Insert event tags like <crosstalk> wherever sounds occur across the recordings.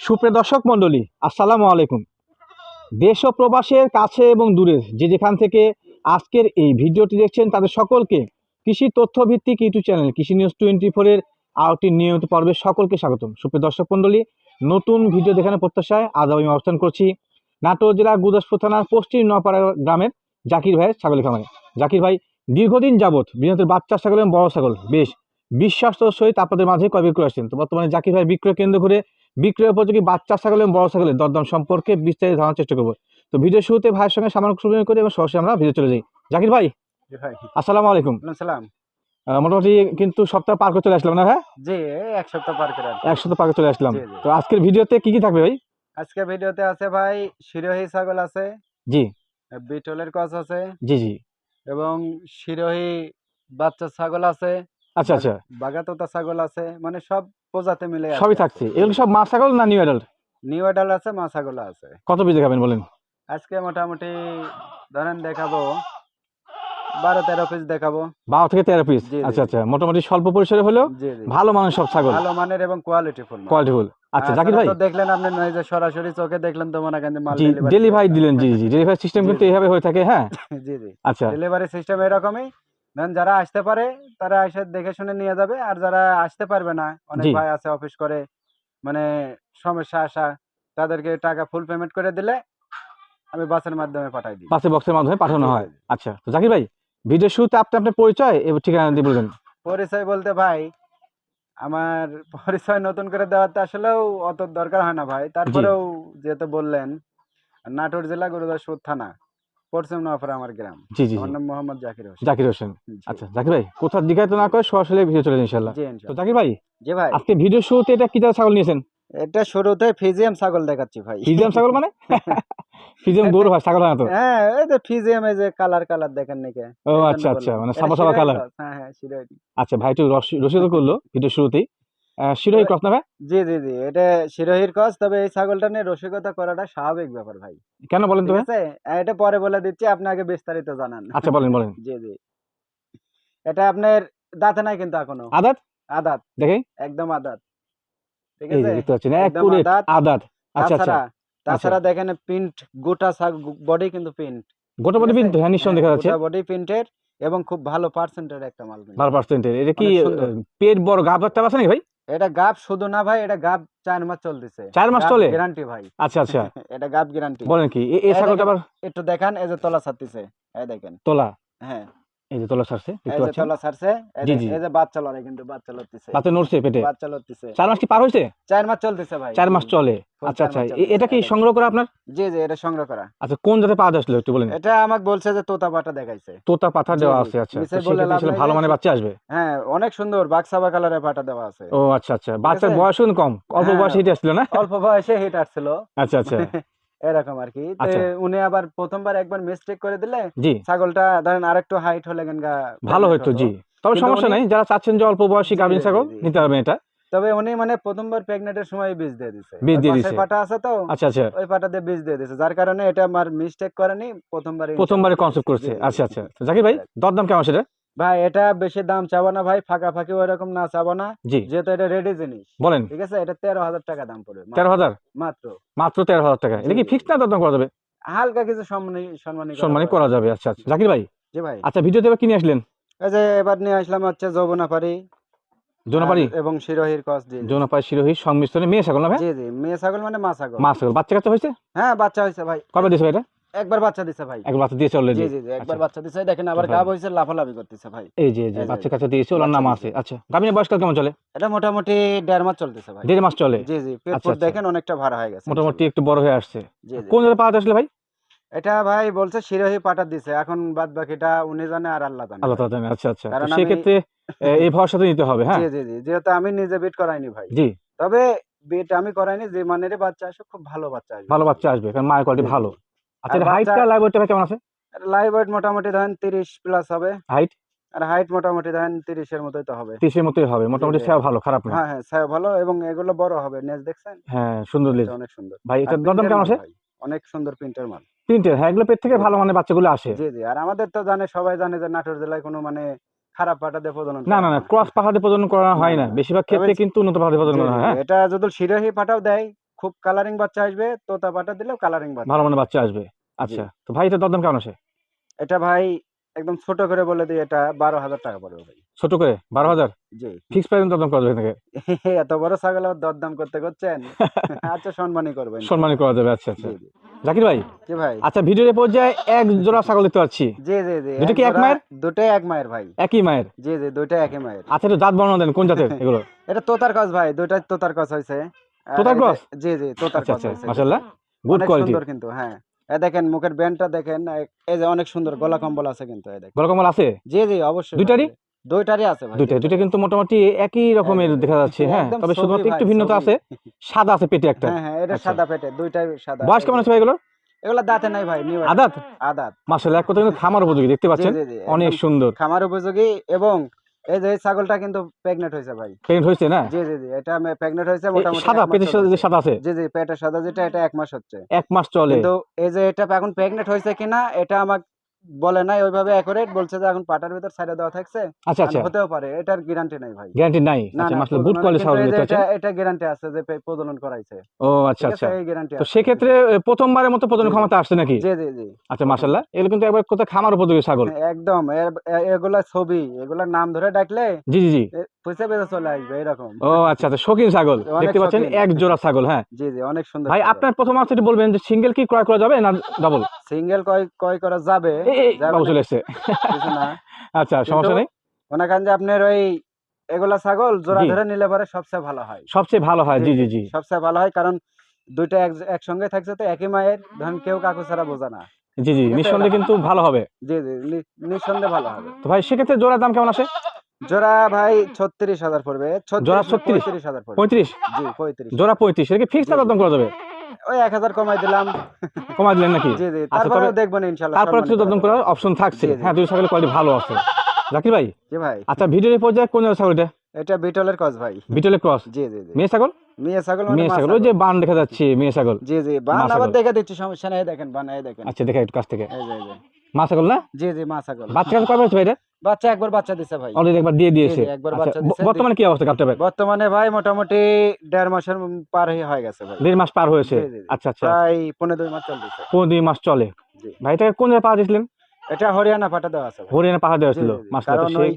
সুপ্রিয় দর্শক মণ্ডলী, আসসালামু আলাইকুম। দেশ ও প্রবাসের কাছে এবং দূরের যে যেখান থেকে আজকের এই ভিডিওটি দেখছেন তাদের সকলকে কৃষি তথ্য ভিত্তিক YouTube channel, Krishi news twenty ফোরের আরেকটি নিয়মিত পর্বে সকলকে স্বাগতম। সুপ্রিয় দর্শক মণ্ডলী, নতুন ভিডিও দেখানোর প্রত্যাশায় আজ আমি অবস্থান করছি নাটোর জেলার গুদাসপুর থানার পশ্চিম নোয়াপাড়া গ্রামের জাকির ভাইয়ের ছাগলের খামারে। জাকির ভাই, দীর্ঘদিন যাবৎ বিশেষত বাচ্চা ছাগল এবং বড় ছাগল, বেশ বিশ্বাসের সহিত আপনাদের মাঝে ক্রয় বিক্রয় আসছেন। তো বর্তমানে জাকির ভাই বিক্রয় কেন্দ্র করে বিক্রয় উপযোগী বাচ্চা ছাগল এবং বড় ছাগলের দরদাম সম্পর্কে বিস্তারিত ধারণার চেষ্টা করব। তো ভিডিও শুরুতে ভাইয়ের সঙ্গে সামান্য করে এবং সরাসরি আমরা ভিডিও চলে যাই। জাকির ভাই আসসালামু আলাইকুম। ওয়ালাইকুম সালাম মোটামুটি কিন্তু সপ্তাহ পার করে চলে আসলাম না ভাই? জি এক সপ্তাহ পার করে এক সপ্তাহ পার করে চলে আসলাম। তো আজকের ভিডিওতে কি কি থাকবে ভাই? আজকে ভিডিওতে আছে ভাই শিরোহী ছাগল আছে জি। বিটলের কস আছে জি জি। এবং শিরোহী বাচ্চা ছাগল আছে আচ্ছা আচ্ছা। বাগাতোতা ছাগল আছে মানে সব প্রজাতি মিলে সবই থাকছে। এগুলো সব মা ছাগল না নিউ অ্যাডাল্ট নিউ এডাল আছে মা ছাগল আছে। কত পিস দেখাবেন বলেন? আজকে মোটামুটি ধরেন দেখাবো বারো তেরো পিস দেখাবো। বারো থেকে তেরো পিস আচ্ছা আচ্ছা। মোটামুটি স্বল্প পরিসরে হলেও ভালো মানের সব ছাগল। ভালো মানের এবং কোয়ালিটি ফুল কোয়ালিটিফুল আচ্ছা জাকির ভাই। দেখলেন আপনি নয় যে সরাসরি চোখে দেখলেন তো মনে করেন মাল ডেলিভারি দিলেন জি জি ডেলিভারি সিস্টেম কিন্তু এইভাবে হয়ে থাকে হ্যাঁ? <laughs> জি জি। আচ্ছা। ডেলিভারি সিস্টেম এরকমই। দেন যারা আসতে পারে তারা এসে দেখে শুনে নিয়ে যাবে। আর যারা আসতে পারবে না অনেক ভাই আছে অফিস করে মানে সমস্যা আসা তাদেরকে টাকা ফুল পেমেন্ট করে দিলে আমি বাসের মাধ্যমে পাঠাই দিই। বাসে বক্সের মাধ্যমে পাঠানো হয়। আচ্ছা তো জাকির ভাই ভিডিও শুরুতে আপনি আপনার পরিচয় এবং ঠিকানা দিয়ে বলবেন। পরিচয় বলতে ভাই আমার পরিচয় নতুন করে দেওয়াতে আসলেও অত দরকার হয় না ভাই। তারপরেও যেহেতু বললেন নাটোর জেলা গুরুদাসপুর থানা। পশ্চিম নোয়াপাড়া আমার গ্রাম। জি জি আমার নাম মোহাম্মদ জাকির হোসেন। জাকির হোসেন। আচ্ছা জাকির ভাই দিঘায় তো না করে সরাসরি ভিডিও চলে যান তো জাকির ভাই জি ভাই। আজকে ভিডিও শুরুতে এটা কি ছাগল নিয়েছেন? এটা শুরুতে ফিজিয়াম ছাগল দেখাচ্ছি ভাই। ফিজিয়াম ছাগল মানে? <laughs> ফিজিয়াম গরু হয় ছাগল না তো? হ্যাঁ এই যে ফিজিয়াম এই যে কালার কালার দেখেন নাকি? ও আচ্ছা আচ্ছা মানে সাদা সাদা কালার। হ্যাঁ হ্যাঁ আচ্ছা ভাই একটু রসিদ করল ভিডিও শুরুতেই। শিরোহী ক্রস না ভাই? জি জি জি এটা শিরোহির কস তবে এই ছাগলটা নিয়ে রসিকতা করাটা স্বাভাবিক ব্যাপার ভাই। কেন বলেন তো ভাই? এটা পরে বলে দিচ্ছি আপনি আগে বিস্তারিত জানান। আচ্ছা বলেন বলেন। জি জি। এটা আপনার দাঁতে নাই কিন্তু এখনও। আদাত? আদাত। দেখেন একদম আদাত। ঠিক আছে? দেখতে পাচ্ছেন একদম একুরেট আদাত। আচ্ছা আচ্ছা। তাছাড়া তাছাড়া দেখেন প্রিন্ট গোটা বডি কিন্তু প্রিন্ট গোটা বডি কিন্তু হ্যাঁ নিশ্চয় দেখা যাচ্ছে। বডি প্রিন্টের এবং খুব ভালো পার্সেন্টের একটা মাল। বারো পার্সেন্টের এটা কি পেট বড় গাভ একটা আছে নাকি ভাই? এটা গাব শুধু না ভাই এটা গাব চার মাস চলতেছে। চার মাস চলে? গ্যারান্টি ভাই। আচ্ছা আচ্ছা। <laughs> এটা গাব গ্যারান্টি বলেন কি এই ছাগলটা আবার একটু দেখেন এই যে তোলা ছাড়তেছে। এই দেখেন। তোলা? হ্যাঁ। এই যে তোলা ছাড়ছে তলা ছাড়ছে এই যে- বাচ্চা লড়ে কিন্তু বাচ্চা লড়তেছে। পাতে নড়ছে পেটে? বাচ্চা লড়তেছে। চার মাস কি পার হয়েছে? চার মাস চলতেছে ভাই। চার মাস চলে। আচ্ছা আচ্ছা। এটা কি সংগ্রহ করা আপনার? জি জি এটা সংগ্রহ করা। আচ্ছা কোন জাতে পাওয়া যাচ্ছিল একটু বলেন? এটা আমাকে বলছে যে তোতা পাটা দেখাইছে। তোতা জি, দেওয়া আছে আচ্ছা। সেক্ষেত্রে ভালো মানে বাচ্চা আসবে? হ্যাঁ অনেক সুন্দর বাক্সাবা কালারের পাটা দেওয়া আছে। ও আচ্ছা আচ্ছা। বাচ্চার? বয়স কম অল্প হ্যাঁ। বয়সে হিটে আসছিল না? অল্প বয়সে হিট আসছিল। আচ্ছা আচ্ছা। <laughs> এরকম আর কি আচ্ছা। উনি আবার প্রথমবার একবার মিস্টেক করে দিলে ছাগলটা ধরেন আরেকটু হাইট হলে ভালো হতো। জি। তবে সমস্যা নাই যারা চাচ্ছেন যে অল্প বয়সী গাভিন ছাগল। নিতে হবে এটা। তবে উনি মানে প্রথমবার প্রেগনেন্টের সময় বীজ দিয়ে দিছে। বীজ দিয়ে দিছে। পাটা আছে তো আচ্ছা আচ্ছা। ওই পাটা দিয়ে বীজ দিয়ে দিছে যার কারণে এটা আমার মিস্টেক করেনি প্রথমবারে প্রথমবারে কনসেপ্ট করছে। আচ্ছা আচ্ছা। জাকির ভাই দরদাম কেমন সেটা? ভাই এটা বেশি দাম চাবো না ভাই ফাঁকা ফাঁকি ওইরকম না চাবো না। যেহেতু এটা রেডি জিনিস। বলেন। ঠিক আছে? এটা তেরো হাজার টাকা দাম পড়বে। তেরো হাজার? মাত্র। মাত্র তেরো হাজার টাকা। এটা কি জি। ফিক্সড না দরদাম করা যাবে? হালকা কিছু সম্মানী সম্মানী করা যাবে। আচ্ছা আচ্ছা। জাকির ভাই। জি ভাই। আচ্ছা ভিডিওতে এবার কিনে আসলেন? এই যে এবার নিয়ে আসলাম হচ্ছে যৌবনাপাড়ি জোনাপাড়ি এবং শিরোহির কস জি। জোনাপাড়ি শিরোহী সংমিশ্রণে মেয়ে ছাগল না ভাই? জি জি। মেয়ে ছাগল মানে মা ছাগল। মা ছাগল। বাচ্চা কাচ্চা হয়েছে? হ্যাঁ বাচ্চা হয়েছে ভাই। কবে দিয়েছে ভাই এটা? একবার বাচ্চা দিছে ভাই। এক বাচ্চা দিয়েছে অলরেডি জি জি একবার আচ্ছা। বাচ্চা দিছে দেখেন আবার গাব হয়েছে লাফালাফি করতেছে ভাই। এই যে যে বাচ্চা। কাচ্চা দিয়েছে ওনার নাম আছে। আচ্ছা গাভিনের বয়সকাল কেমন চলে? এটা মোটামুটি দেড় মাস চলতেছে ভাই। দেড় মাস চলে? জি জি পেট আচ্ছা, আচ্ছা। দেখেন অনেকটা ভাড়া হয়ে গেছে। মোটামুটি একটু বড় হয়ে আসছে। কোন জায়গায় পাওয়া আসলে ভাই? এটা ভাই বলছে শিরোহী পাটা দিছে এখন বাদ বাকিটা উনি জানে আর আল্লাহ জানে। আল্লাহ জানে। আচ্ছা আচ্ছা। সেক্ষেত্রে এ, এই ভরসাতে নিতে হবে হ্যাঁ? জি জি জি যেহেতু আমি নিজে বিট করাইনি ভাই। জি। তবে বিট আমি করাইনি যে মানের বাচ্চা আসে খুব ভালো বাচ্চা আসবে। ভালো বাচ্চা আসবে কারণ মায়ের কোয়ালিটি ভালো। আচ্ছা হাইটটা বাচ্চা- লাইভ ওয়েটটা কেমন আছে? লাইভ ওয়েট মোটামুটি ধরেন তিরিশ প্লাস হবে। হাইট আর হাইট মোটামুটি ধরেন তিরিশের মতোই তো হবে। তিরিশের মতোই হবে। মোটামুটি। সেও ভালো খারাপ না। হ্যাঁ হ্যাঁ ছায়া ভালো এবং এগুলো বড় হবে। নেজ দেখছেন? হ্যাঁ সুন্দর লেজ। অনেক সুন্দর। ভাই এটা দরদাম কেমন আছে? অনেক সুন্দর প্রিন্টের মাল। হ্যাঁ এগুলো পেট থেকে ভালো মানে বাচ্চাগুলো আসে। জি জি আর আমাদের তো জানে সবাই জানে যে নাটোর জেলায় কোনো মানে খারাপ পাটা দিয়ে প্রজনন না না না ক্রস পাহাড়ে প্রজনন করা হয় না। বেশিরভাগ ক্ষেত্রে কিন্তু উন্নত পাহাড়ে প্রজনন করা হয় হ্যাঁ? এটা যদি শিরোহী পাটাও দেয় খুব কালারিং বাচ্চা আসবে তোতা পাটা দিলেও কালারিং বাচ্চা ভালো মানে বাচ্চা আসবে। আচ্ছা তো ভাই এটা দরদাম কেমন আছে এটা ভাই একদম ছোট করে বলে দিই এটা বারো হাজার টাকা পড়বে ভাই। ছোট করে? বারো হাজার? জি। ফিক্স প্রাইস দরদাম করা যাবে <laughs> এত বড় ছাগল আবার দরদাম করতে করছেন? <laughs> আচ্ছা সম্মানই করবেন। সম্মানই করা যাবে আচ্ছা আচ্ছা। জাকির ভাই? জি ভাই। আচ্ছা ভিডিওর পর্যায়ে এক জোড়া ছাগল দেখতে পাচ্ছি। জি জি জি দুটো কি এক মায়ের? দুটোই এক মায়ের ভাই। একই মায়ের? জি জি দুইটাই একই মায়ের। আচ্ছা একটু জাত বর্ণনা দেন কোন জাতের <laughs> এগুলো? এটা তোতার কস ভাই দুইটাই তোতার কস হয়েছে তোতার cross? জি জি তোতার আচ্ছা কস আচ্ছা হয়েছে মাশাআল্লাহ। গুড কোয়ালিটি সুন্দর কিন্তু হ্যাঁ। দেখেন মুখের ব্যান্ডটা দেখেন এই- যে অনেক সুন্দর গলা কম্বল আছে কিন্তু এই দেখেন। গলা কমল আছে? জি জি অবশ্যই দুইটারই? দুইটারই আছে ভাই দুইটা দুইটা কিন্তু মোটামুটি একই রকমের দেখা যাচ্ছে হ্যাঁ তবে শুধুমাত্র একটু ভিন্নতা আছে সাদা আছে পেটে একটা। হ্যাঁ হ্যাঁ এটা আচ্ছা। সাদা পেটে দুইটাই সাদা বয়স কেমন আছে ভাই এগুলো? এগুলা দাঁতে নাই ভাই নিউ আদাত? আদাত। মাশাআল্লাহ এক কথা কিন্তু খামার উপযোগী দেখতে পাচ্ছেন? অনেক সুন্দর। খামার উপযোগী এবং এই যে এই ছাগলটা কিন্তু প্রেগনেন্ট হয়েছে ভাই। প্রেগনেন্ট হয়েছে না? জি জি জি এটা প্রেগনেন্ট হয়েছে মোটামুটি সাদা এক মাস পেটের সাথে যে সাদা আছে? জি জি পেটের সাদা যেটা এটা এক মাস হচ্ছে। এক মাস চলে। কিন্তু এই যে এটা এখন প্রেগনেন্ট হয়েছে কিনা এটা আমাকে বলে নাই ওইভাবে অ্যাকুরেট বলছে যে এখন পাটার ভিতর সাইডে দেওয়া থাকছে। আচ্ছা আচ্ছা। হতেও পারে এটার গ্যারান্টি নাই ভাই। গ্যারান্টি নাই? আচ্ছা মাশাআল্লাহ বুট কোয়ালিটি দেখতে এটা এটা গ্যারান্টি আছে যে প্রজনন করাইছে। ও আচ্ছা আচ্ছা। এই গ্যারান্টি তো সেক্ষেত্রে এ, প্রথমবারের মতো প্রজনন। ক্ষমতা আসছে নাকি? জি জি জি। আচ্ছা মাশাআল্লাহ। এগুলো কিন্তু একবার কোথায় খামার উপযোগী ছাগল। একদম। এর- এগুলা ছবি এগুলার নাম ধরে ডাকলে জি জি জি। পয়সা বেঁচে চলে আসবে এরকম। ও আচ্ছা আচ্ছা শৌখিন ছাগল। দেখতে পাচ্ছেন এক জোড়া ছাগল হ্যাঁ। জি জি অনেক সুন্দর ভাই আপনার প্রথম আপনি বলবেন যে সিঙ্গেল কি ক্রয় করা যাবে না ডাবল সিঙ্গেল কয় কয় করা যাবে। <laughs> বাবু চলে এসছে। <laughs> আচ্ছা সমস্যা নেই? মনে করেন যে আপনার ওই এগুলা ছাগল জোড়া ধরে নিলে পরে সবচেয়ে ভালো হয়। সবচেয়ে ভালো হয় জি জি জি সবচেয়ে ভালো হয় কারণ দুইটা একসঙ্গে থাকছে তো একই মায়ের ধরেন কেউ কাকু ছাড়া বোঝা না। জি জি নিঃসন্দেহে কিন্তু ভালো হবে। জি জি নিঃসন্দেহে ভালো হবে। তো ভাই সেক্ষেত্রে জোড়ার দাম কেমন আসে? জোড়া ভাই ছত্রিশ হাজার পড়বে। জোড়া 36? পঁয়ত্রিশ হাজার পড়বে। পঁয়ত্রিশ? জি পঁয়ত্রিশ। জোড়া পঁয়ত্রিশ এটা জি। দাম করা যাবে? ওই এক হাজার কমাই দিলাম। কমাই দিলেন নাকি? জি জি আচ্ছা, তারপরে তবে- দেখব না ইনশাল্লাহ তারপরে সম্মানিত কিছু করার অপশন থাকছে। হ্যাঁ দুই ছাগলের কোয়ালিটি ভালো আছে। জাকির ভাই? জি ভাই। আচ্ছা ভিডিওর পর্যায়ে কোন জায়গায় ছাগল এটা? এটা বিটলের কজ ভাই। বিটলের ক্রস জি জি মেয়ে ছাগল মেয়ে ছাগল মানে মেয়ে ছাগল ওই যে বান দেখা যাচ্ছে মেয়ে ছাগল জি জি বান আবার। দেখে দিচ্ছি সমস্যা নেই দেখেন বান এই দেখেন। আচ্ছা দেখা একটু কাছ থেকে। এই যে মা ছাগল না? জি জি মা ছাগল বাচ্চা কবে হচ্ছে ভাই এটা বাচ্চা একবার বাচ্চা দিছে ভাই। অলরেডি একবার দিয়ে দিয়েছে। একবার আচ্ছা, বাচ্চা দিছে, বর্তমানে কি অবস্থা কাপটা ভাই বর্তমানে ভাই মোটামুটি দেড় মাসের পার হয়ে হয়ে গেছে ভাই। দেড় মাস পার হয়েছে। আচ্ছা আচ্ছা। প্রায় পনেরো দুই মাস চলতেছে। পনেরো দুই মাস চলে। ভাই এটাকে কোন জায়গায় পাওয়া দিয়েছিলেন? এটা হরিয়ানা পাঠা দেওয়া আছে। হরিয়ানা পাহাড় দেওয়া ছিল। তো সেই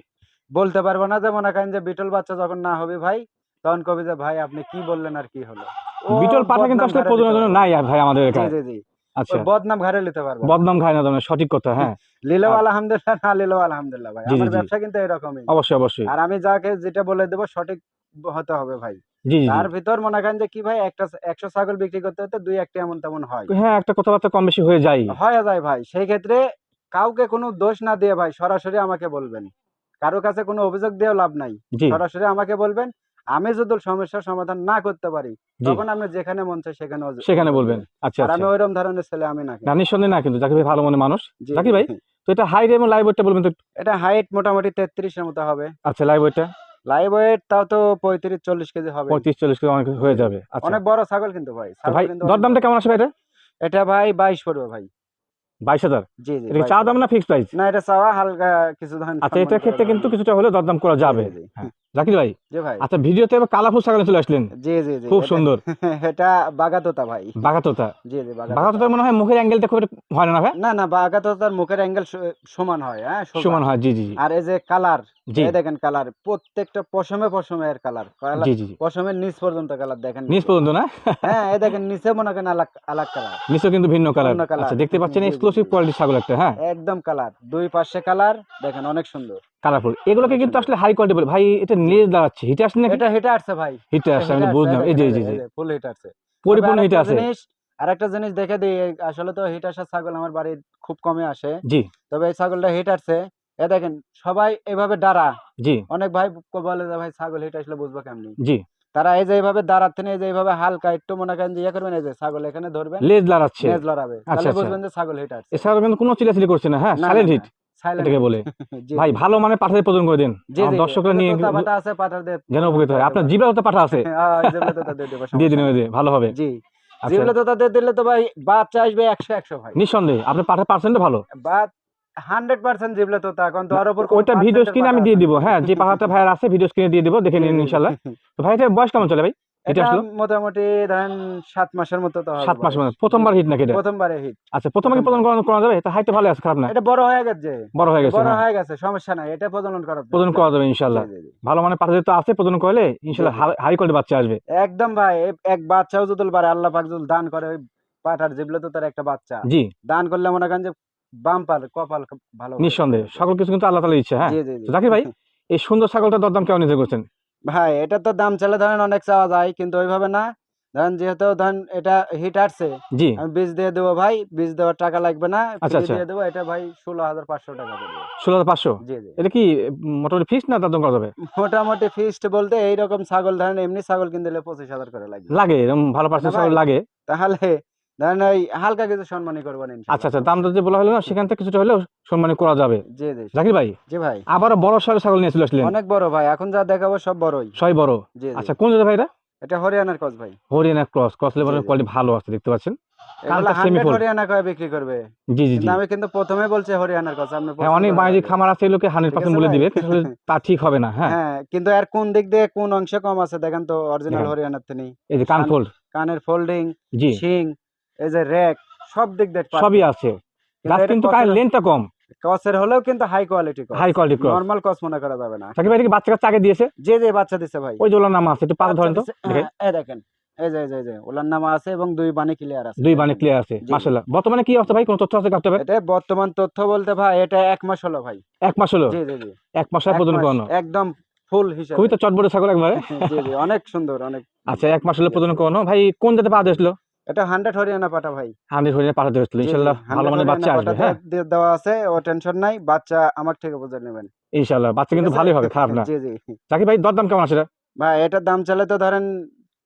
বলতে পারব না যে মনে করেন যে বিটল বাচ্চা যখন না হবে ভাই তখন কবি যে ভাই আপনি কি বললেন আর কি হলো? বিটল পাঠা কিন্তু আসলে জন্য নাই আর ভাই আমাদের এখানে। জি জি। আচ্ছা। বদনাম ঘাড়ে নিতে পারব। বদনাম খায় না তোমরা সঠিক কথা হ্যাঁ। লিলেও আলহামদুলিল্লাহ না লিলেও আলহামদুলিল্লাহ ভাই। জি, জি, আমার ব্যবসা কিন্তু এরকমই। অবশ্যই অবশ্যই। আর আমি যাকে যেটা বলে দেবো সঠিক হতে হবে ভাই। জি জি তার ভিতর মনে করেন যে কি ভাই একটা একশো ছাগল বিক্রি করতে হতে দুই একটা এমন তেমন হয়। হ্যাঁ একটা কথাবার্তা কম বেশি হয়ে যায়। হয়ে যায় ভাই। সেই ক্ষেত্রে কাউকে কোনো দোষ না দিয়ে ভাই সরাসরি আমাকে বলবেন। কারও কাছে কোনো অভিযোগ দিয়েও লাভ নাই। সরাসরি আমাকে বলবেন আমি যদি সমস্যার সমাধান না করতে পারি তখন আপনি যেখানে মন চায় সেখানে সেখানে বলবেন। আচ্ছা আমি আচ্ছা। ওইরকম ধরনের ছেলে আমি না না নিঃসন্দেহে না কিন্তু জাকির ভাই ভালো মনে মানুষ। জাকির ভাই? তো এটা হাইট এবং লাইভ ওয়েটটা বলবেন তো এটা হাইট মোটামুটি তেত্রিশের মতো হবে। আচ্ছা লাইভ ওয়েটটা লাইভ ওয়েট তাও তো পঁয়ত্রিশ চল্লিশ কেজি হবে। পঁয়ত্রিশ চল্লিশ কিলো অনেক হয়ে যাবে। আচ্ছা। অনেক বড় ছাগল কিন্তু ভাই। ভাই কিন্তু অনেক দরদামটা কেমন আসবে এটা এটা ভাই বাইশ পড়বে ভাই। বাইশ হাজার? জি জি এটা চা দাম না ফিক্স প্রাইস না এটা চাওয়া হালকা কিছু ধরেন আচ্ছা ক্ষেত্রে কিন্তু কিছুটা হলে দরদাম করা যাবে। হ্যাঁ। জাকির ভাই? ভাই। আচ্ছা ভিডিওতে এবার কালারফুল ছাগল চলে আসলেন। জি জি জি। খুব সুন্দর। <laughs> এটা বাগাতোতা ভাই। বাঘাতোতা? জি জি বাগাতোতা মনে হয় মুখের অ্যাঙ্গেলটা খুব হয় না ভাই? না না বাগাতোতার মুখের অ্যাঙ্গেল সমান হয় হ্যাঁ সমান হয় জি জি আর এই যে কালার এই দেখেন কালার প্রত্যেকটা পশমে পশমে এর কালার। জি জি জি। পশমের নিচ পর্যন্ত কালার দেখেন। নিচ পর্যন্ত না? <laughs> হ্যাঁ এই দেখেন নিচে মনে করেন আলাগ আলাগ কালার। নিচেও কিন্তু ভিন্ন কালার। আচ্ছা দেখতে পাচ্ছেন এক্সক্লুসিভ জি। কোয়ালিটির ছাগল একটা হ্যাঁ? একদম কালার। দুই পাশে কালার দেখেন অনেক সুন্দর। কালারফুল এগুলোকে কিন্তু আসলে হাই কোয়ালিটি বলে ভাই এটা লেজ দাঁড়াচ্ছে। হিটে আসছে নাকি? এটা হেটে আসছে ভাই। হিটে আসছে আমি বুঝলাম। এই যে এই যে ফুল হিট আসছে। পরিপূর্ণ হিটে আরেকটা আছে জিনিস দেখে দিই আসলে তো হিট ছাগল আমার বাড়ি খুব কমে আসে। জি। তবে এই ছাগলটা হিট আসছে। এ দেখেন সবাই এভাবে দাঁড়া। জি। অনেক ভাই বলে যে ভাই ছাগল হিট আসলে বুঝব কেমনি? জি। তারা এই যে এইভাবে দাঁড়াচ্ছেন এই যে এইভাবে হালকা একটু মনে করেন যে ইয়ে করবেন এই যে ছাগল এখানে ধরবেন লেজ দাঁড়াচ্ছে নেজ লড়াবে। আচ্ছা, তাহলে আচ্ছা। বুঝবেন যে ছাগল হিট আসছে। এছাড়াও কিন্তু কোনো চিলাচিলি করছে না হ্যাঁ সাইলেন্ট হিট এটাকে বলে। <laughs> ভাই ভালো মানে পাঠাতে প্রদান করে দিন। জি, দর্শকরা নিয়ে আছে, যেন উপকৃত হয়। আপনার জিবা তো পাঠা আছে। <laughs> হ্যাঁ, দিয়ে দিন ভালো হবে। জি। আচ্ছা। দিলে তো ভাই বাচ্চা আসবে একশো একশো ভাই। নিঃসন্দেহে। পার্সেন্ট ভালো? হান্ড্রেড পার্সেন্ট জিবলে তোতা এখন তো আর উপর ওইটা ভিডিও স্ক্রিনে আমি দিয়ে দিব। হ্যাঁ যে পাহাড়টা ভাইয়ার আছে ভিডিও স্ক্রিনে দিয়ে দিব দেখে নিন ইনশাল্লাহ। তো ভাই এটা বয়স কেমন চলে ভাই? এটা এটা মোটামুটি ধরেন সাত মাসের মতো তো সাত মাস মানে প্রথমবার হিট নাকি এটা? হিট আচ্ছা প্রথমে কি প্রজন করা করা যাবে? এটা হাইটটা ভালো আছে খারাপ না? এটা বড় হয়ে গেছে। বড় হয়ে গেছে বড় হ্যাঁ। হয়ে গেছে সমস্যা নাই। এটা প্রজনন করা প্রজন করা যাবে ইনশাল্লাহ জি, জি, জি। ভালো মানে পাঠা যেহেতু আছে প্রজন করলে। হাই কোয়ালিটি বাচ্চা আসবে। একদম ভাই এক বাচ্চাও যদি পারে আল্লাহ পাক দান করে ওই পাঠার জিবলে তো তার একটা বাচ্চা। জি। দান করলে মনে করেন যে বাম্পার কপাল ভালো। নিঃসন্দেহে। সকল কিছু কিন্তু আল্লাহ তালা ইচ্ছা হ্যাঁ? জাকির ভাই <laughs> এই সুন্দর ছাগলটা দরদাম কেমন নিতে করছেন? ভাই এটা তো দাম চাইলে ধরেন অনেক চাওয়া যায় কিন্তু ওইভাবে না। ধরেন যেহেতু ধরেন এটা হিট আসছে জি। আমি বীজ দিয়ে দেবো ভাই বীজ দেওয়ার টাকা লাগবে না আচ্ছা, আচ্ছা। দিয়ে দেবো এটা ভাই ষোলো হাজার পাঁচশো টাকা ষোলো হাজার পাঁচশো? জি জি। এটা কি মোটামুটি ফিক্স না করা যাবে? মোটামুটি ফিস্ট বলতে এইরকম ছাগল ধরেন এমনি ছাগল কিনতে হলে পঁচিশ হাজার করে লাগবে। লাগে এরকম ভালো পার্সেন্ট ছাগল লাগে। তাহলে ধরেন ওই হালকা কিছু করবেন আচ্ছা আচ্ছা দাম যে বলা হলো না সেখান থেকে কিছুটা হলেও সম্মানী করা যাবে। জি জি। জাকির ভাই জি ভাই। আবারও বড় ছাগল নিয়ে চলে আসলেন। অনেক বড় ভাই এখন যা দেখাবো সব বড়ই। বড়? আচ্ছা কোন জায়গা ভাই এটা? এটা হরিয়ানার কস ভাই। হরিয়ানা ক্রস ক্রস লেবারের কোয়ালিটি ভালো আছে দেখতে পাচ্ছেন। এগুলো কানটা হান্ড্রেড semi-full। হরিয়ানা কয় বিক্রি করবে। জি জি কিন্তু আমি কিন্তু প্রথমে বলছি হরিয়ানার আপনি হ্যাঁ অনেক খামার আছে হান্ড্রেড পার্সেন্ট বলে দিবে তা ঠিক হবে না হ্যাঁ। হ্যাঁ কিন্তু আর কোন দিক দিয়ে কোন অংশে কম আছে দেখেন তো অরিজিনাল হরিয়ানার তিনি। এই যে কান কান- ফোল্ড কানের ফোল্ডিং জি। শিং এই যে র্যাক সব দিক দিয়ে সবই আছে। গাছ কিন্তু লেনটা কম। কসের হলেও কিন্তু high quality cross high quality cross normal cross মনে করা যাবে না। ভাই কি বাচ্চা কাচ্চা আগে দিয়েছে। যে যে বাচ্চা দিছে ভাই। ওই যে ওলার নাম আছে একটু পাতা ধরেন তো। দেখেন হ্যাঁ, এই দেখেন। এই যে এই যে ওলার নাম আছে এবং দুই ক্লিয়ার আছে। দুই বানে ক্লিয়ার আছে মাশাআল্লাহ। বর্তমানে কি অবস্থা ভাই? কোন তথ্য আছে কাটতে হবে এটা বর্তমান তথ্য বলতে ভাই এটা এক মাস হলো ভাই। এক মাস হলো? জি জি জি। এক মাস মাস, করানো একদম ফুল হিসাবে। খুবই তো চটবটে ছাগল একবারে। জি জি অনেক সুন্দর অনেক। আচ্ছা এক মাস হলো প্রজন করানো ভাই কোন জাতে পাওয়া দিয়েছিল এটা হান্ড্রেড হরিয়ানা পাটা ভাই। হান্ড্রেড হরিয়ানা জি, জি, ইনশাল্লাহ ভালো মানের বাচ্চা আসবে হ্যাঁ? দেওয়া আছে ও টেনশন নাই বাচ্চা আমার থেকে বুঝে নেবেন। ইনশাল্লাহ বাচ্চা কিন্তু ভালোই হবে খারাপ না। <laughs> জি জি। জাকির ভাই দরদাম কেমন আছে ভাই এটার দাম চাইলে তো ধরেন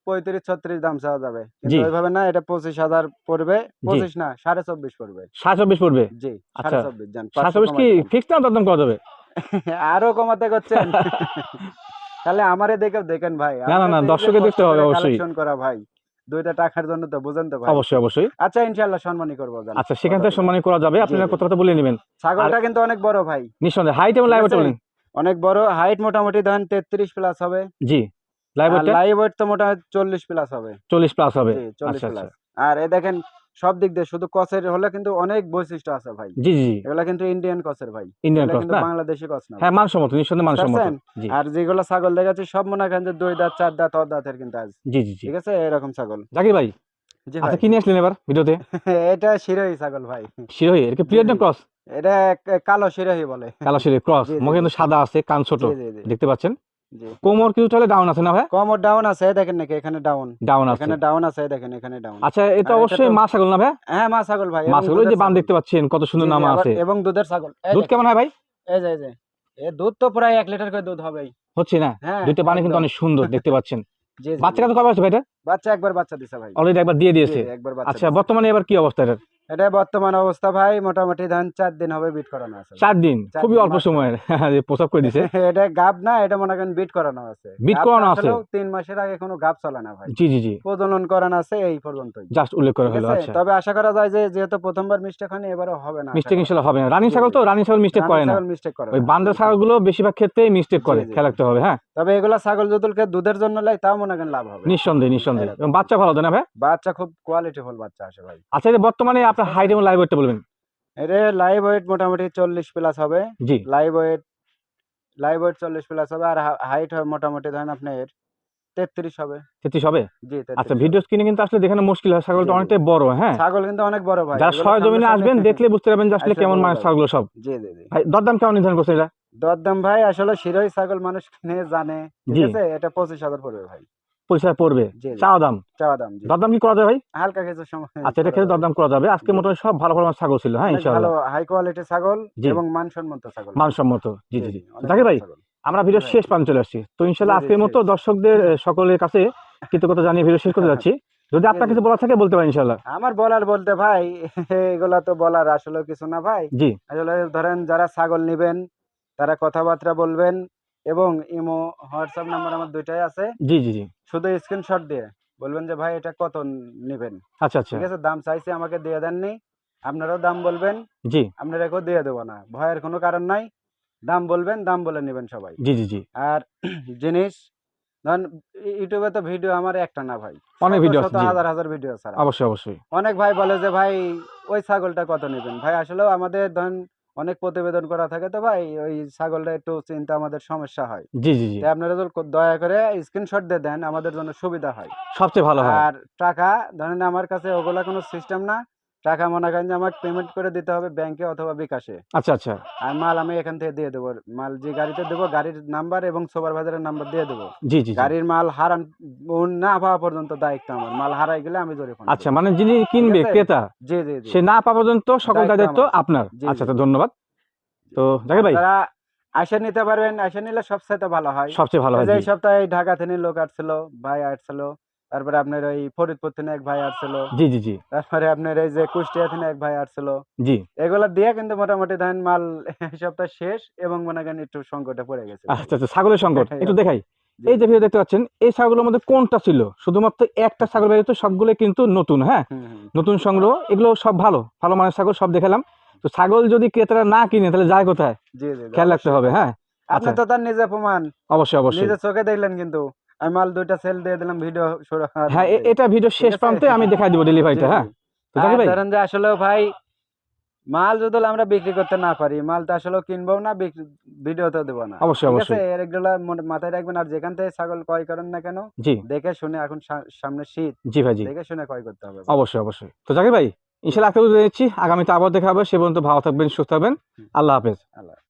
পঁয়ত্রিশ ছত্রিশ দাম চাওয়া যাবে। কিন্তু। ওইভাবে না এটা পঁচিশ হাজার পড়বে পঁচিশ না সাড়ে চব্বিশ পড়বে। সাড়ে চব্বিশ পড়বে? জি আচ্ছা, সাড়ে চব্বিশ যান সাড়ে চব্বিশ কি। ফিক্স না দরদাম করা যাবে? <laughs> আরও কমাতে করছেন? <laughs> তাহলে আমারে দেখে দেখেন ভাই না, না, না, দর্শকের দেখতে হবে অবশ্যই। কালেকশন করা ভাই। দুইটা টাকার জন্য তো বুঝেন তো অবশ্যই অবশ্যই। আচ্ছা ইনশাআল্লাহ সম্মানী করব। আচ্ছা সেখান থেকে সম্মানী করা যাবে? আপনারা জি। কত কথা বলে নেবেন। ছাগলটা কিন্তু অনেক বড় ভাই। নিঃসন্দেহে। হাইট এবং লাইভ বলেন। অনেক বড় হাইট মোটামুটি ধরেন তেত্রিশ প্লাস হবে। জি লাইভ লাইভ তো মোটামুটি চল্লিশ প্লাস হবে। চল্লিশ প্লাস হবে। চল্লিশ আচ্ছা আচ্ছা। আর এ দেখেন সব দিক দিয়ে শুধু কসের হলে কিন্তু অনেক বৈশিষ্ট্য আছে ভাই। জি জি এগুলা কিন্তু ইন্ডিয়ান কসের ভাই। ইন্ডিয়ান কিন্তু না? বাংলাদেশি কস না হ্যাঁ মানসম্মত নিঃসন্দেহে মানসম্মত। জি। আর যেগুলো ছাগল দেখাচ্ছি সব মনে করেন যে দুই দাঁত চার দাঁত অ দাঁতের কিন্তু আজ। জি জি ঠিক আছে? এরকম ছাগল। জাকির ভাই আচ্ছা কি নিয়ে আসলেন এবার ভিডিওতে? <laughs> এটা শিরোহী ছাগল ভাই। শিরোহী এটা প্রিয় জি। ক্রস এটা কালো শিরোহী বলে। কালো শিরোহী ক্রস মুখে কিন্তু সাদা আছে কান ছোট। দেখতে পাচ্ছেন? কোমর কিছু তাহলে ডাউন আছে না ভাই? কোমর ডাউন আছে দেখেন নাকি এখানে ডাউন ডাউন আছে। এখানে ডাউন আছে দেখেন এখানে ডাউন আচ্ছা এটা অবশ্যই মা ছাগল না ভাই? হ্যাঁ মা ছাগল ভাই মা ছাগল যে বান দেখতে পাচ্ছেন কত সুন্দর নাম আছে। এবং দুধের ছাগল। দুধ কেমন হয় ভাই? এই যে এই যে এ দুধ তো প্রায় এক লিটার করে দুধ হবেই। হচ্ছে না? হ্যাঁ দুইটা বানে কিন্তু অনেক সুন্দর দেখতে পাচ্ছেন। <laughs> বাচ্চা। কাছে কবে আছে ভাই এটা? বাচ্চা একবার বাচ্চা দিছে ভাই। অলরেডি একবার দিয়ে দিয়েছে। আচ্ছা বর্তমানে এবার কি অবস্থা এটা এটা বর্তমান অবস্থা ভাই মোটামুটি ধান চার দিন হবে বিট করানো আছে। চার দিন? খুবই অল্প সময়ের। যে প্রসব করে দিছে। <laughs> এটা গাব না এটা মনে করেন বিট করানো আছে। বিট করানো আছে? তিন মাসের আগে কোনো গাব চলে না ভাই। জি জি জি। প্রজনন করানো আছে এই পর্যন্তই। জাস্ট উল্লেখ করা হলো আচ্ছা। তবে আশা করা যায় যে যেহেতু প্রথমবার মিস্টেক হয়নি এবারও হবে না মিস্টেক ইনশাল্লাহ হবে না। রানিং ছাগল তো রানিং ছাগল মিস্টেক করে না। ওই। বান্দা ছাগলগুলো বেশিরভাগ ক্ষেত্রেই মিস্টেক করে রাখতে হবে হ্যাঁ? তবে এগুলা ছাগল যদুলকে দুধের জন্য লাই তাও মনে করেন লাভ হবে। নিঃসন্দেহে নিঃসন্দেহে। এবং বাচ্চা ভালো দেয় না ভাই? বাচ্চা খুব কোয়ালিটিফুল বাচ্চা আসে ভাই। আচ্ছা এই বর্তমানে আপনার হাইট এবং লাইভ ওয়েটটা বলবেন। এটা লাইভ ওয়েট মোটামুটি চল্লিশ প্লাস হবে। জি। লাইভ ওয়েট লাইভ ওয়েট চল্লিশ প্লাস হবে আর হাইট হবে মোটামুটি ধরেন আপনার তেত্রিশ হবে। তেত্রিশ হবে? জি আচ্ছা ভিডিও স্ক্রিনে কিন্তু আসলে দেখানো মুশকিল হয় ছাগলটা জি। বড় হ্যাঁ? ছাগল কিন্তু অনেক বড় ভাই। যারা সামনাসামনি- আসবেন দেখলে বুঝতে পারবেন যে আসলে কেমন ভাই। ছাগল সব। জি জি ভাই দরদাম কেমন নির্ধারণ করছে এটা? দরদাম ভাই আসলে শিরোই ছাগল মানুষ কিনে জানে ঠিক আছে? এটা পঁচিশ হাজার পড়বে ভাই। পয়সা পড়বে। চাওয়া দাম? চাওয়া দাম দরদাম কি করা যায় ভাই? হালকা কিছু সময় আচ্ছা এটা দরদাম করা যাবে। আজকে মোটামুটি সব ভালো ভালো ছাগল ছিল হ্যাঁ ইনশাআল্লাহ। ভালো হাই কোয়ালিটি ছাগল এবং মানসম্মত ছাগল। মানসম্মত জি জি জি জাকির ভাই আমরা ভিডিও শেষ প্রান্ত চলে আসছি। তো আজকের মতো দর্শকদের সকলের কাছে কৃতজ্ঞতা জানিয়ে ভিডিও শেষ করতে যাচ্ছি। যদি আপনার কিছু বলা থাকে বলতে পারেন ইনশাল্লাহ আমার বলার বলতে ভাই <laughs> এগুলা তো বলার আসলে কিছু না ভাই। জি। আসলে ধরেন যারা ছাগল নিবেন তারা কথাবার্তা বলবেন এবং ইমো হোয়াটসঅ্যাপ নাম্বার আমার দুইটাই আছে। জি জি জি। শুধু স্ক্রিনশট দিয়ে বলবেন যে ভাই এটা কত নিবেন? আচ্ছা আচ্ছা। ঠিক আছে দাম চাইছে আমাকে দিয়ে দেননি। আপনারাও দাম বলবেন। জি। আপনারাকেও দিয়ে দেবো না। ভয়ের কোনো কারণ নাই। দাম বলবেন দাম বলে নেবেন সবাই। জি জি জি। আর জিনিস ধরেন ইউটিউবে তো ভিডিও আমার একটা না ভাই। অনেক ভিডিও আছে, হাজার হাজার ভিডিও ছাড়া। অবশ্যই অবশ্যই। অনেক ভাই বলে যে ভাই ওই ছাগলটা কত নেবেন? ভাই আসলেও আমাদের ধরেন অনেক প্রতিবেদন করা থাকে তো ভাই ওই ছাগলটা একটু চিন্তা আমাদের সমস্যা হয়। জি জি জি। আপনারা যদি দয়া করে স্ক্রিনশট দিয়ে দেন আমাদের জন্য সুবিধা হয়। সবচেয়ে ভালো হয়। আর টাকা ধরেন আমার কাছে ওগুলা কোনো সিস্টেম না টাকা মনে করেন যে আমাকে পেমেন্ট করে দিতে হবে ব্যাংকে অথবা বিকাশে। আচ্ছা আচ্ছা। আর মাল আমি এখান থেকে দিয়ে দেবো। মাল যে গাড়িতে দেবো গাড়ির নাম্বার এবং সুপারভাইজারের নাম্বার দিয়ে দেবো। জি জি। গাড়ির মাল হারান না পাওয়া পর্যন্ত দায়িত্ব আমার। মাল হারাই গেলে আমি জরিমানা আচ্ছা মানে যিনি কিনবে ক্রেতা জি জি সে না পাওয়া পর্যন্ত সকল দায়িত্ব আপনার। আচ্ছা তো ধন্যবাদ। তো জাকির ভাই। আসে নিতে পারবেন আসে নিলে সবচাইতে ভালো হয়। সবচেয়ে ভালো হয় এই সপ্তাহে ঢাকা থেকে লোক আসছিল ভাই আসছিল তারপরে আপনার ওই ফরিদপুর থেকে এক ভাই আসছিল। জি জি জি। তারপরে আপনার এই যে কুষ্টিয়া থেকে এক ভাই আসছিল। জি। এগুলা দিয়ে কিন্তু মোটামুটি ধান মাল <laughs> সপ্তাহ শেষ এবং মনে করেন একটু সংকটে পড়ে গেছে। আচ্ছা আচ্ছা ছাগলের সংকট। <laughs> একটু দেখাই। এই যে ভিডিও দেখতে পাচ্ছেন এই ছাগলের মধ্যে কোনটা ছিল? শুধুমাত্র একটা ছাগল বেরিয়ে তো সবগুলো কিন্তু নতুন হ্যাঁ। নতুন সংগ্রহ এগুলো সব ভালো। ভালো মানের ছাগল সব দেখালাম। তো ছাগল যদি ক্রেতারা না কিনে তাহলে যায় কোথায়? খেয়াল রাখতে হবে হ্যাঁ? আপনি আচ্ছা। তো তার নিজে প্রমাণ। অবশ্যই অবশ্যই। নিজে চোখে দেখলেন কিন্তু। আমি মাল দুইটা সেল দিয়ে দিলাম ভিডিও হ্যাঁ এটা ভিডিও শেষ প্রান্তে আমি দেখাই দিব ডেলিভারিটা হ্যাঁ? ধরেন যে আসলে ভাই মাল যদি আমরা বিক্রি করতে না পারি মাল তো আসলে কিনবো না ভিডিওতে দেবো না। অবশ্যই, অবশ্যই। এর মনে- মাথায় রাখবেন। আর যেখান থেকে ছাগল ক্রয় করেন না কেন জি। দেখে শুনে এখন সামনে শীত জি ভাই দেখে শুনে ক্রয় করতে হবে অবশ্যই অবশ্যই। তো জাকির ভাই আজকে দিচ্ছি আগামীতে আবার দেখা হবে। সে পর্যন্ত ভালো থাকবেন সুস্থ থাকবেন। আল্লাহ হাফেজ। আল্লাহ